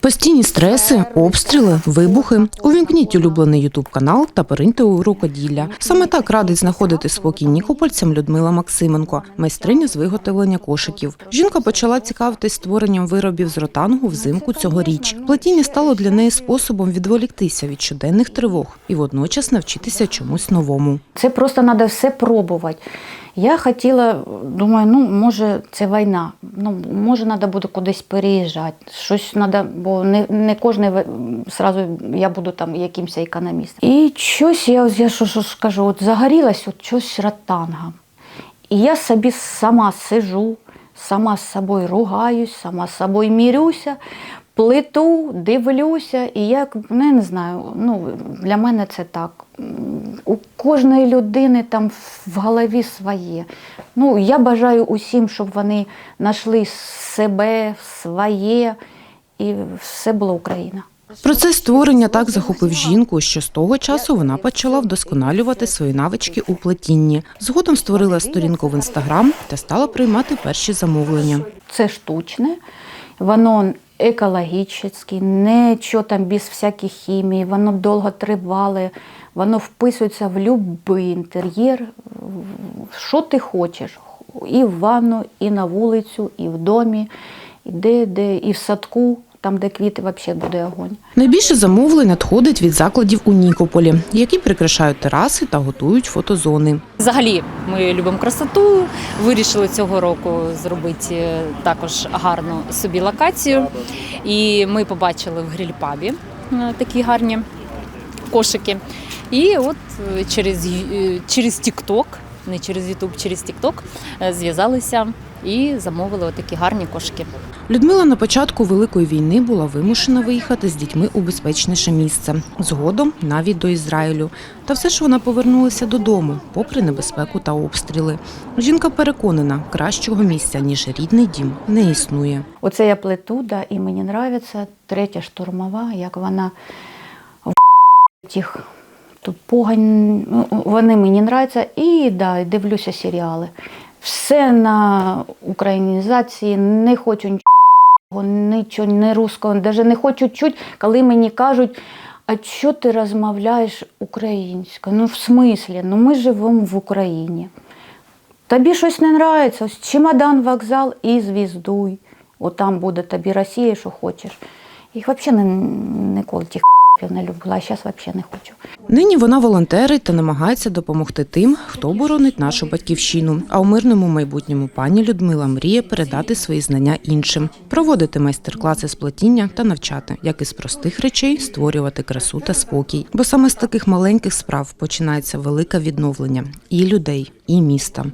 Постійні стреси, обстріли, вибухи. Увімкніть улюблений ютуб канал та пориньте у рукоділля. Саме так радить знаходити спокій нікопольцям Людмила Максименко, майстриня з виготовлення кошиків. Жінка почала цікавитись створенням виробів з ротангу взимку цьогоріч. Плетіння стало для неї способом відволіктися від щоденних тривог і водночас навчитися чомусь новому. Це просто треба все пробувати. Я хотіла, думаю, ну може це війна. Ну може треба буде кудись переїжджати. Щось треба, бо не, не кожен сразу я буду там якимось економістом. І щось я, я що, що скажу, от загорілась от щось ротанга. І я собі сама сижу, сама з собою ругаюсь, сама з собою мірюся, плиту, дивлюся, і як ну, я не знаю, ну для мене це так. У кожної людини там в голові своє. Ну, я бажаю усім, щоб вони знайшли себе, своє, і все була Україна. Процес створення так захопив жінку, що з того часу вона почала вдосконалювати свої навички у плетінні. Згодом створила сторінку в інстаграм та стала приймати перші замовлення. Це штучне, воно екологічне, нічого там без всяких хімії, воно довго тривале, воно вписується в будь-який інтер'єр, що ти хочеш. І в ванну, і на вулицю, і в домі, і де, де, і в садку, там, де квіти, взагалі буде огонь. Найбільше замовлень надходить від закладів у Нікополі, які прикрашають тераси та готують фотозони. Взагалі, ми любимо красоту. Вирішили цього року зробити е, також гарну собі локацію. І ми побачили в гриль-пабі е, такі гарні кошики. І от е, через, через TikTok, не через YouTube, через TikTok е, зв'язалися і замовили отакі гарні кошики. Людмила на початку Великої війни була вимушена виїхати з дітьми у безпечніше місце, згодом навіть до Ізраїлю. Та все ж вона повернулася додому, попри небезпеку та обстріли. Жінка переконана, кращого місця ніж рідний дім не існує. Оце я плету, да, і мені подобається третя штурмова, як вона в тих тут погань, ну, вони мені подобаються. І да, дивлюся серіали. Все на українізації, не хочу нічого, нічого, не русского, навіть не хочу чути, коли мені кажуть, а що ти розмовляєш українською? Ну, в смислі, ну ми живемо в Україні. Тобі щось не подобається, ось чемодан, вокзал і звіздуй. Отам буде тобі Росія, що хочеш. Їх взагалі ніколи тих не любила, а зараз взагалі не хочу. Нині вона волонтерить та намагається допомогти тим, хто боронить нашу батьківщину. А у мирному майбутньому пані Людмила мріє передати свої знання іншим, проводити майстер-класи з плетіння та навчати, як із простих речей створювати красу та спокій. Бо саме з таких маленьких справ починається велике відновлення і людей, і міста.